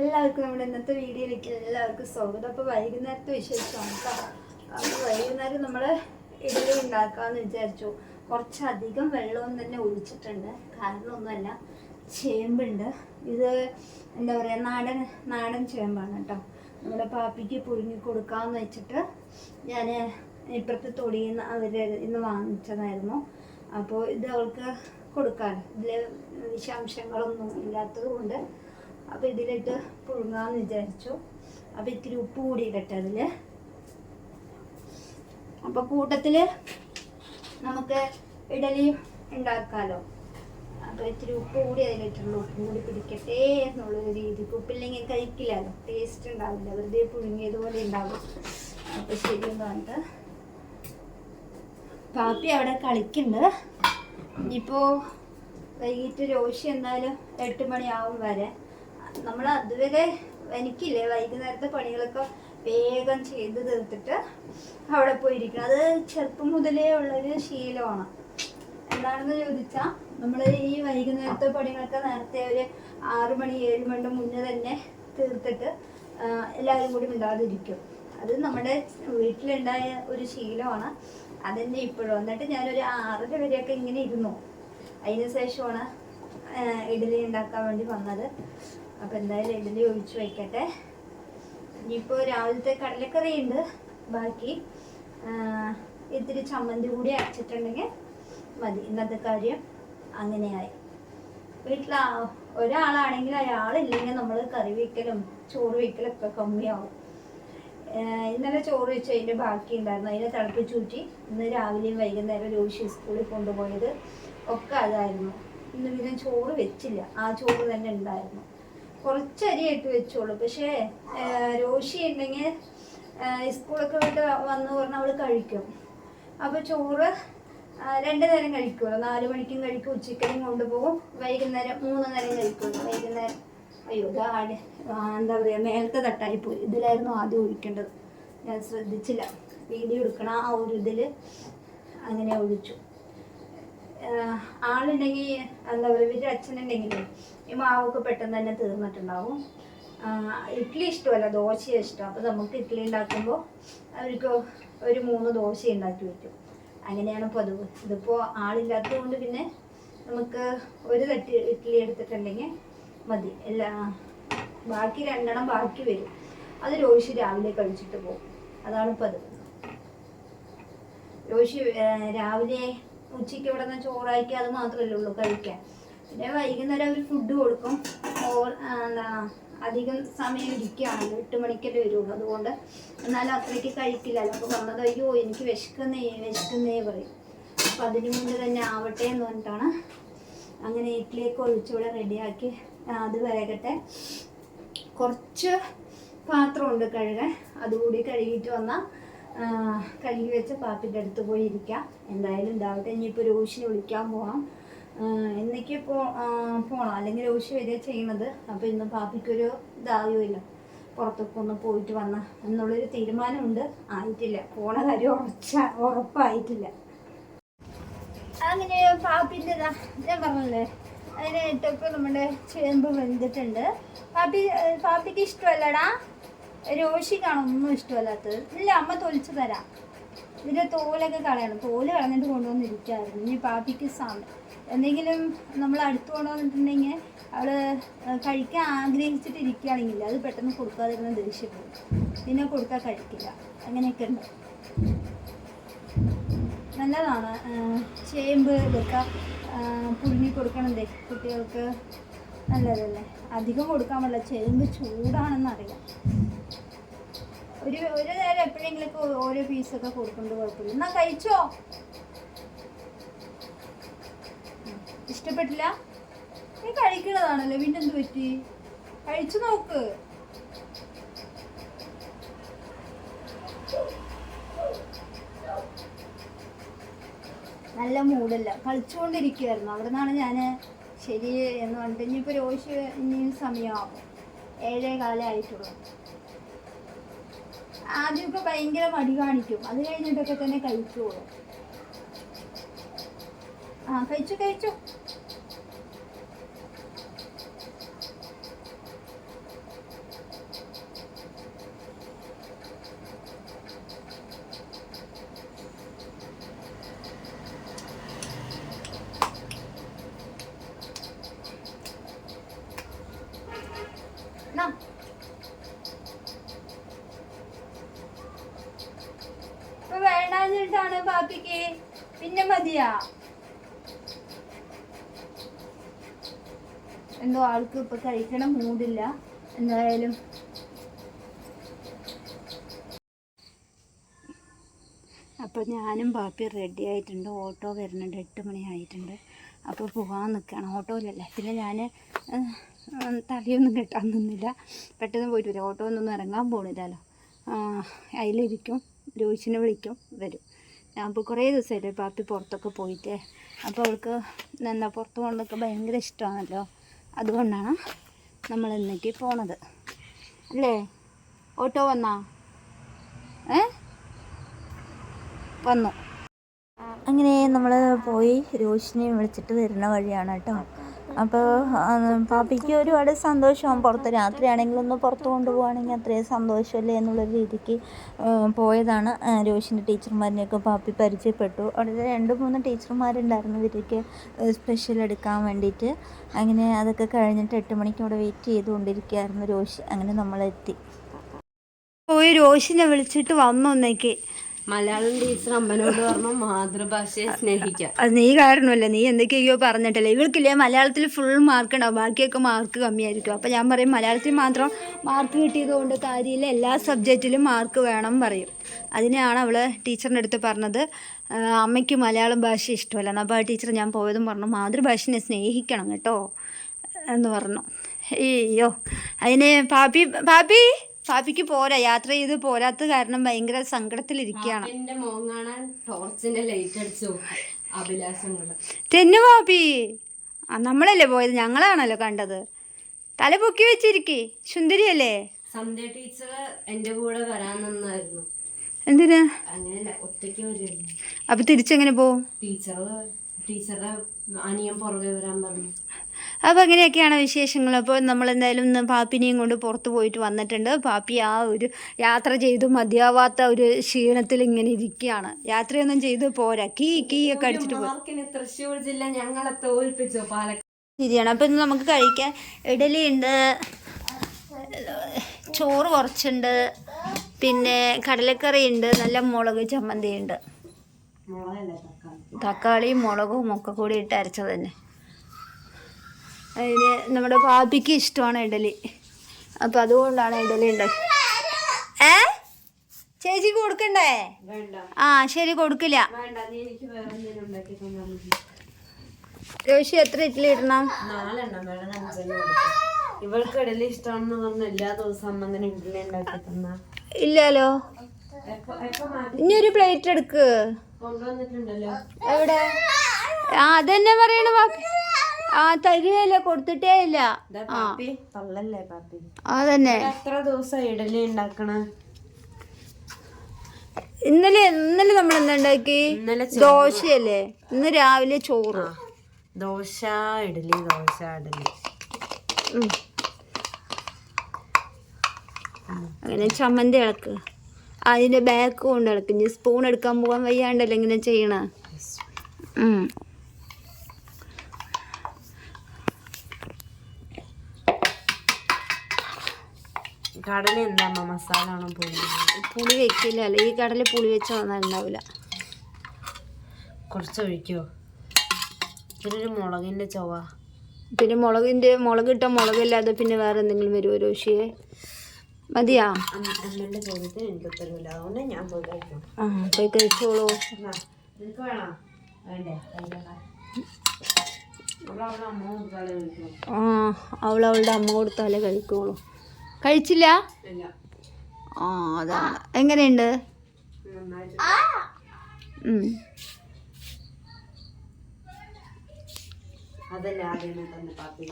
എല്ലാവർക്കും നമ്മുടെ ഇന്നത്തെ വീഡിയോയിലേക്ക് എല്ലാവർക്കും സ്വാഗതം. അപ്പോൾ വൈകുന്നേരത്തെ വിശേഷമാണ് കേട്ടോ അപ്പോൾ വൈകുന്നേരം നമ്മൾ ഇഡലി ഉണ്ടാക്കാമെന്ന് വിചാരിച്ചു. കുറച്ചധികം വെള്ളവും തന്നെ ഒഴിച്ചിട്ടുണ്ട്. കാരണമൊന്നുമല്ല ചേമ്പുണ്ട്. ഇത് എന്താ പറയുക നാടൻ നാടൻ ചേമ്പാണ് കേട്ടോ നമ്മുടെ പാപ്പിക്ക് പുഴുങ്ങി കൊടുക്കാമെന്ന് വെച്ചിട്ട് ഞാൻ ഇപ്പുറത്തെ തൊടിയിൽ നിന്ന് അവർ ഇന്ന് വാങ്ങിച്ചതായിരുന്നു. അപ്പോൾ ഇത് അവൾക്ക് കൊടുക്കാൻ ഇതിൽ വിഷാംശങ്ങളൊന്നും ഇല്ലാത്തത് കൊണ്ട് അപ്പോൾ ഇതിലിട്ട് പുഴുങ്ങാന്ന് വിചാരിച്ചു. അപ്പോൾ ഇത്തിരി ഉപ്പ് കൂടി ഇടട്ടെ അതിൽ അപ്പോൾ കൂട്ടത്തിൽ നമുക്ക് ഇഡലി ഉണ്ടാക്കാമല്ലോ അപ്പോൾ ഇത്തിരി ഉപ്പ് കൂടി അതിലിട്ടുള്ളൂ ഉപ്പ് കൂടി പിടിക്കട്ടെ എന്നുള്ളൊരു രീതിക്ക്. ഉപ്പില്ലെങ്കിൽ കഴിക്കില്ലല്ലോ. ടേസ്റ്റ് ഉണ്ടാവില്ല. വെറുതെ പുഴുങ്ങിയതുപോലെ ഉണ്ടാവും. അപ്പോൾ ശരിയെന്ന് പറഞ്ഞിട്ട് പാപ്പി അവിടെ കളിക്കുന്നുണ്ട് ഇനിയിപ്പോൾ വൈകിട്ട് രോഷി എന്തായാലും എട്ട് മണിയാവും വരെ. നമ്മൾ അതുവരെ എനിക്കില്ലേ വൈകുന്നേരത്തെ പണികളൊക്കെ വേഗം ചെയ്ത് തീർത്തിട്ട് അവിടെ പോയിരിക്കണം. അത് ചെറുപ്പം മുതലേ ഉള്ളൊരു ശീലമാണ്. എന്താണെന്ന് ചോദിച്ചാൽ നമ്മൾ ഈ വൈകുന്നേരത്തെ പണികളൊക്കെ നേരത്തെ ഒരു ആറു മണി ഏഴ് മണിയുടെ മുന്നേ തന്നെ തീർത്തിട്ട് എല്ലാവരും കൂടി മിണ്ടാതിരിക്കും. അത് നമ്മുടെ വീട്ടിലുണ്ടായ ഒരു ശീലമാണ്. അതെന്നെ ഇപ്പോഴും. എന്നിട്ട് ഞാനൊരു ആറര വരെയൊക്കെ ഇങ്ങനെ ഇരുന്നു. അതിന് ശേഷമാണ് ഇഡലി ഉണ്ടാക്കാൻ വേണ്ടി വന്നത്. അപ്പം എന്തായാലും ഇഡ്ഡലി ഒഴിച്ചു വയ്ക്കട്ടെ ഇനിയിപ്പോൾ രാവിലത്തെ കടലക്കറി ഉണ്ട് ബാക്കി ഇത്തിരി ചമ്മന്തി കൂടി അരച്ചിട്ടുണ്ടെങ്കിൽ മതി. ഇന്നത്തെ കാര്യം അങ്ങനെയായി. വീട്ടിൽ ഒരാളാണെങ്കിൽ അയാളില്ലെങ്കിൽ നമ്മൾ കറി വയ്ക്കലും ചോറ് വയ്ക്കലും ഒക്കെ കമ്മിയാവും. ഇന്നലെ ചോറ് വെച്ച് അതിന്റെ ബാക്കി ഉണ്ടായിരുന്നു. അതിനെ തിളപ്പിച്ചൂറ്റി ഇന്ന് രാവിലെയും വൈകുന്നേരം രോഷി സ്കൂളിൽ കൊണ്ടുപോയത് ഒക്കെ അതായിരുന്നു. ഇന്ന് പിന്നെ ചോറ് വെച്ചില്ല. ആ ചോറ് തന്നെ ഉണ്ടായിരുന്നു. കുറച്ച് അരി ഇട്ട് വെച്ചോളൂ. പക്ഷേ രോഷി ഉണ്ടെങ്കിൽ സ്കൂളൊക്കെ വിട്ട് വന്ന് പറഞ്ഞാൽ അവൾ കഴിക്കും. അപ്പോൾ ചോറ് രണ്ട് നേരം കഴിക്കുമല്ലോ നാല് മണിക്കും കഴിക്കും ഉച്ചക്കലും കൊണ്ടുപോകും വൈകുന്നേരം മൂന്ന് നേരം കഴിക്കും. വൈകുന്നേരം അയ്യോ ഗാഡ് എന്താ പറയുക മേലത്തെ തട്ടായി പോയി ഇതിലായിരുന്നു ആദ്യം ഒഴിക്കേണ്ടത്. ഞാൻ ശ്രദ്ധിച്ചില്ല. വീഡിയോ എടുക്കണ ആ ഒരു ഇതിൽ അങ്ങനെ ഒഴിച്ചു. ആളുണ്ടെങ്കിൽ എന്താ പറയുക ഇവരുടെ അച്ഛനുണ്ടെങ്കിൽ ഈ മാവൊക്കെ പെട്ടെന്ന് തന്നെ തീർന്നിട്ടുണ്ടാവും. ഇഡ്ഡലി ഇഷ്ടമല്ല ദോശയാണ് ഇഷ്ടം. അപ്പോൾ നമുക്ക് ഇഡ്ഡലി ഉണ്ടാക്കുമ്പോൾ അവർക്ക് ഒരു മൂന്ന് ദോശ ഉണ്ടാക്കി വയ്ക്കും അങ്ങനെയാണ് പതിവ്. ഇതിപ്പോൾ ആളില്ലാത്തത് കൊണ്ട് പിന്നെ നമുക്ക് ഒരു തട്ടി ഇഡ്ഡലി എടുത്തിട്ടുണ്ടെങ്കിൽ മതി. എല്ലാ ബാക്കി രണ്ടെണ്ണം ബാക്കി വരും. അത് രോഷി രാവിലെ കഴിച്ചിട്ട് പോകും. അതാണ് പതിവ്. രോഷി രാവിലെ ഉച്ചയ്ക്ക് ഇവിടെ നിന്ന് ചോറാക്കി അത് മാത്രമല്ലേ ഉള്ളൂ കഴിക്കാൻ. പിന്നെ വൈകുന്നേരം അവർ ഫുഡ് കൊടുക്കും. ഓവർ എന്താ അധികം സമയം ഇരിക്കുകയാണല്ലോ എട്ട് മണിക്കല്ലേ വരുള്ളൂ അതുകൊണ്ട് എന്നാലും അത്രയ്ക്ക് കഴിക്കില്ലല്ലോ അപ്പോൾ വന്നത് അയ്യോ എനിക്ക് വിശക്കുന്നേ വിശക്കുന്നേ പറയും. അപ്പം അതിന് മുന്നേ തന്നെ ആവട്ടെ എന്ന് പറഞ്ഞിട്ടാണ് അങ്ങനെ ഇഡ്ഡലിയൊക്കെ ഒഴിച്ചുകൂടെ റെഡിയാക്കി അത് വേകട്ടെ കുറച്ച് പാത്രമുണ്ട് കഴുകാൻ. അതുകൂടി കഴുകിയിട്ട് വന്നാൽ കഴുകി വെച്ച പാപ്പിന്റെ അടുത്ത് പോയി ഇരിക്കാം. എന്തായാലും ഇതാവട്ടെ ഇനിയിപ്പോൾ രോഷിനെ വിളിക്കാൻ പോകണം എന്നൊക്കെ പോ പോകണം അല്ലെങ്കിൽ രോഷി വരിക ചെയ്യണത്. അപ്പോൾ ഇന്ന് പാപ്പിക്കൊരു ഇതാവുമല്ലോ പുറത്തൊക്കെ ഒന്ന് പോയിട്ട് വന്ന എന്നുള്ളൊരു തീരുമാനമുണ്ട്. ആയിട്ടില്ല. പോണ കാര്യം ഉറച്ച ഉറപ്പായിട്ടില്ല. അങ്ങനെ പാപ്പിന്റെ ഞാൻ പറഞ്ഞല്ലേ അതിനായിട്ടൊക്കെ നമ്മുടെ ചേമ്പ് വെന്തിട്ടുണ്ട്. പാപ്പി പാപ്പിക്ക് ഇഷ്ടമല്ലടാ? രോഷിക്കാണ് ഒന്നും ഇഷ്ടമല്ലാത്തത്. ഇല്ല അമ്മ തൊലിച്ചു തരാം. ഇതിന്റെ തോലൊക്കെ കളയണം. തോൽ കളഞ്ഞിട്ട് കൊണ്ടുവന്നിരിക്കായിരുന്നു. ഇനി പാപ്പിക്ക് സാമ എന്തെങ്കിലും നമ്മൾ അടുത്ത് കൊണ്ടുവന്നിട്ടുണ്ടെങ്കിൽ അവൾ കഴിക്കാൻ ആഗ്രഹിച്ചിട്ട് ഇരിക്കുകയാണെങ്കിൽ അത് പെട്ടെന്ന് കൊടുക്കാതിരുന്ന ദേഷ്യപ്പെടും പിന്നെ കൊടുത്താൽ കഴിക്കില്ല. അങ്ങനെയൊക്കെ ഉണ്ട്. നല്ലതാണ്. ചേമ്പ് ഇതൊക്കെ പുഴുങ്ങി കൊടുക്കണതേ കുട്ടികൾക്ക്. നല്ലതല്ലേ? അധികം കൊടുക്കാൻ പറ്റില്ല. ചേമ്പ് ചൂടാണെന്ന് അറിയാം ഒരു ഒരു നേരം എപ്പോഴെങ്കിലൊക്കെ ഓരോ പീസൊക്കെ കൊടുക്കുന്നത് കുഴപ്പമില്ല. എന്നാ കഴിച്ചോ? ഇഷ്ടപ്പെട്ടില്ല? നീ കഴിക്കണതാണല്ലോ. പിന്നെ എന്ത് പറ്റി? കഴിച്ചു നോക്ക്. നല്ല മൂടല്ല കളിച്ചുകൊണ്ടിരിക്കുമായിരുന്നു അവിടെ നിന്നാണ് ഞാൻ ശരി എന്ന് പറഞ്ഞിട്ട് ഇനിയിപ്പോൾ രോഷി ഇനിയും സമയമാകും ഏഴേ കാലമായിട്ടുള്ളൂ ആദ്യമൊക്കെ ഭയങ്കര മടി കാണിക്കും. അത് കഴിഞ്ഞിട്ടൊക്കെ തന്നെ കഴിക്കുള്ളൂ. ആ കഴിച്ചു കഴിച്ചു നാ. ഇപ്പൊ വേണ്ടാഞ്ഞിട്ടാണ് പാപ്പിക്ക് പിന്നെ മതിയാ. എന്തോ ആൾക്ക് ഇപ്പൊ കഴിക്കണ മൂടില്ല. എന്തായാലും. അപ്പോൾ ഞാനും പാപ്പി റെഡി ആയിട്ടുണ്ട്. ഓട്ടോ വരുന്നുണ്ട്. എട്ട് മണി ആയിട്ടുണ്ട്. അപ്പോൾ പോകാൻ നിൽക്കുകയാണ് ഓട്ടോയിലല്ല. പിന്നെ ഞാൻ തലയൊന്നും കെട്ടാൻ നിന്നില്ല. പെട്ടെന്ന് പോയിട്ട് വരും ഓട്ടോ ഒന്നും ഇറങ്ങാൻ പോണില്ലല്ലോ. അതിലിരിക്കും രോഹിച്ചിനെ വിളിക്കും. വരും. ഞാൻ ഇപ്പോൾ കുറേ ദിവസമായിട്ട് പാപ്പി പുറത്തൊക്കെ പോയിട്ട്. അപ്പോൾ അവൾക്ക് എന്താ പുറത്ത് പോകുന്നതൊക്കെ ഭയങ്കര ഇഷ്ടമാണല്ലോ. അതുകൊണ്ടാണ് നമ്മൾ ഇന്നേക്ക് പോണത്. അല്ലേ? ഓട്ടോ വന്നാ? ഏ? വന്നു. അങ്ങനെ നമ്മൾ പോയി രോഷിനെ വിളിച്ചിട്ട് വരുന്ന വഴിയാണ് കേട്ടോ. അപ്പോൾ പാപ്പിക്ക് ഒരുപാട് സന്തോഷമാകും പുറത്ത് രാത്രിയാണെങ്കിലും ഒന്ന് പുറത്ത് കൊണ്ടുപോകുകയാണെങ്കിൽ അത്രയും സന്തോഷമല്ലേ എന്നുള്ള രീതിക്ക് പോയതാണ്. രോഷിന്റെ ടീച്ചർമാരിനെയൊക്കെ പാപ്പി പരിചയപ്പെട്ടു. അവിടെ രണ്ട് മൂന്ന് ടീച്ചർമാരുണ്ടായിരുന്നു ഇവർക്ക് സ്പെഷ്യൽ എടുക്കാൻ വേണ്ടിയിട്ട്. അങ്ങനെ അതൊക്കെ കഴിഞ്ഞിട്ട് എട്ട് മണിക്ക് അവിടെ വെയിറ്റ് ചെയ്തുകൊണ്ടിരിക്കുകയായിരുന്നു രോഷി. അങ്ങനെ നമ്മളെത്തി. പോയി രോഷിനെ വിളിച്ചിട്ട് വന്നു ഒന്നേക്ക് മലയാളം ടീച്ചർ അമ്മനോട് പറഞ്ഞു മാതൃഭാഷയെ സ്നേഹിക്കാം. അത് നീ കാരണമല്ല? നീ എന്തൊക്കെയോ പറഞ്ഞിട്ടല്ലേ? ഇവൾക്കില്ലേ മലയാളത്തിൽ ഫുൾ മാർക്ക് ഉണ്ടാവും. ബാക്കിയൊക്കെ മാർക്ക് കമ്മിയായിരിക്കും. അപ്പം ഞാൻ പറയും മലയാളത്തിൽ മാത്രം മാർക്ക് കിട്ടിയതുകൊണ്ട് കാര്യമില്ല. എല്ലാ സബ്ജക്റ്റിലും മാർക്ക് വേണം പറയും. അതിനെയാണ് അവൾ ടീച്ചറിന്റെ അടുത്ത് പറഞ്ഞത്. അമ്മയ്ക്ക് മലയാളം ഭാഷ ഇഷ്ടമല്ല. അപ്പോൾ ആ ടീച്ചർ ഞാൻ പോയതും പറഞ്ഞു മാതൃഭാഷനെ സ്നേഹിക്കണം കേട്ടോ എന്ന് പറഞ്ഞു. അയ്യോ. അതിനെ പാപ്പി പാപ്പി? പാപ്പിക്ക് പോരാ യാത്ര ചെയ്ത് പോരാത്ത കാരണം ഭയങ്കര സങ്കടത്തിലിരിക്കുകയാണ് എന്റെ മോൻ കാണാൻ ടോർച്ചിന്റെ ലൈറ്റ് അടിച്ചു. തെന്നു പാപ്പി. ആ നമ്മളല്ലേ പോയത്? ഞങ്ങളാണല്ലോ കണ്ടത്. തല പൊക്കി വെച്ചിരിക്കേ. സുന്ദരിയല്ലേ? സന്ധ്യ ടീച്ചർ എന്റെ കൂടെ വരാൻ നിന്നായിരുന്നു. എന്തിനാ? അങ്ങനെയല്ല ഒറ്റയ്ക്ക് അപ്പൊ തിരിച്ചെങ്ങനെ പോവും? ടീച്ചർ ടീച്ചറുടെ അനിയൻ പുറകെ വരാൻ പറഞ്ഞു. അപ്പോൾ അങ്ങനെയൊക്കെയാണ് വിശേഷങ്ങൾ. അപ്പോൾ നമ്മൾ എന്തായാലും ഇന്ന് പാപ്പിനെയും കൊണ്ട് പുറത്ത് പോയിട്ട് വന്നിട്ടുണ്ട്. പാപ്പി ആ ഒരു യാത്ര ചെയ്തു മതിയാവാത്ത ഒരു ക്ഷീണത്തിൽ ഇങ്ങനെ ഇരിക്കുകയാണ്. യാത്രയൊന്നും ചെയ്ത് പോരാ. കീ കീ ഒക്കെ അടിച്ചിട്ട് പോകും തൃശ്ശൂർ ജില്ല ഞങ്ങളെ തോൽപ്പിച്ചു പാലക്കാട്. ശരിയാണ്. അപ്പോൾ ഇന്ന് നമുക്ക് കഴിക്കാൻ ഇഡലി ഉണ്ട് ചോറ് കുറച്ചുണ്ട്. പിന്നെ കടലക്കറി ഉണ്ട് നല്ല മുളക് ചമ്മന്തി ഉണ്ട് തക്കാളിയും മുളകും ഒക്കെ കൂടി ഇട്ട് അരച്ചത് തന്നെ. അതിന് നമ്മുടെ പാപ്പിക്ക് ഇഷ്ടമാണ് ഇഡലി. അപ്പം അതുകൊണ്ടാണ് ഇഡലി ഉണ്ടാക്കി. ഏ? ചേച്ചി കൊടുക്കണ്ടേ? ആ ശരി കൊടുക്കില്ല. രോഷി എത്ര ഇഡ്ഡലി ഇടണം? നാലെണ്ണം വേണം അഞ്ചെണ്ണം ഇവൾക്ക് ഇഡലി ഇഷ്ടമാണെന്ന് പറഞ്ഞ് എല്ലാ ദിവസവും അങ്ങനെ ഇഡലി ഉണ്ടാക്കി തന്ന. ഇല്ലല്ലോ. ഇനി ഒരു പ്ലേറ്റ് എടുക്ക്. എവിടെ? ആ അതെന്നെ പറയണ പാപ്പി ആ തരികയില്ല കൊടുത്തിട്ടേ ഇല്ല. തള്ളല്ലേ പാപ്പി? അതന്നെ. എത്ര ദിവസം ഇഡലി ഉണ്ടാക്കണ? ഇന്നലെ ഇന്നലെ നമ്മൾ എന്താ ഉണ്ടാക്കി? ദോശയല്ലേ? ഇന്ന് രാവിലെ ചോറ്. ദോശ ഇഡലി ദോശ ഇഡലി. അങ്ങനെ ചമ്മന്തി ഇളക്ക്. അതിന്റെ ബാക്ക് കൊണ്ട് ഇളക്ക്. ഇനി സ്പൂൺ എടുക്കാൻ പോകാൻ വയ്യാണ്ടല്ലോ ഇങ്ങനെ ചെയ്യണ? കടല എന്താ അമ്മ? മസാല ആണോ പുളി പുളി വെക്കില്ല ഈ കടല പുളി വെച്ച ഉണ്ടാവില്ല കുറച്ച് ഒഴിക്കോ? ഇതിനൊരു മുളകിന്റെ ചൊവ പിന്നെ മുളകിന്റെ ഇട്ട മുളകില്ലാതെ പിന്നെ വേറെ എന്തെങ്കിലും വരുമോ രോഷിയെ മതിയാ? അമ്മ- അമ്മേന്റെ ചോദ്യത്തിന് എനിക്ക് ഉത്തരവില്ല അതുകൊണ്ട് ഞാൻ പോയി കഴിക്കും ആ പോയി കഴിച്ചോളൂ. നിനക്ക് വേണോ? വേണ്ടേ? ആ അവളവളുടെ അമ്മ കൊടുത്താലേ കഴിക്കുള്ളൂ. കഴിച്ചില്ല? ആ അതാണ് എങ്ങനെയുണ്ട്. അതല്ലേ ആദ്യമേ തന്നെ പാപ്പി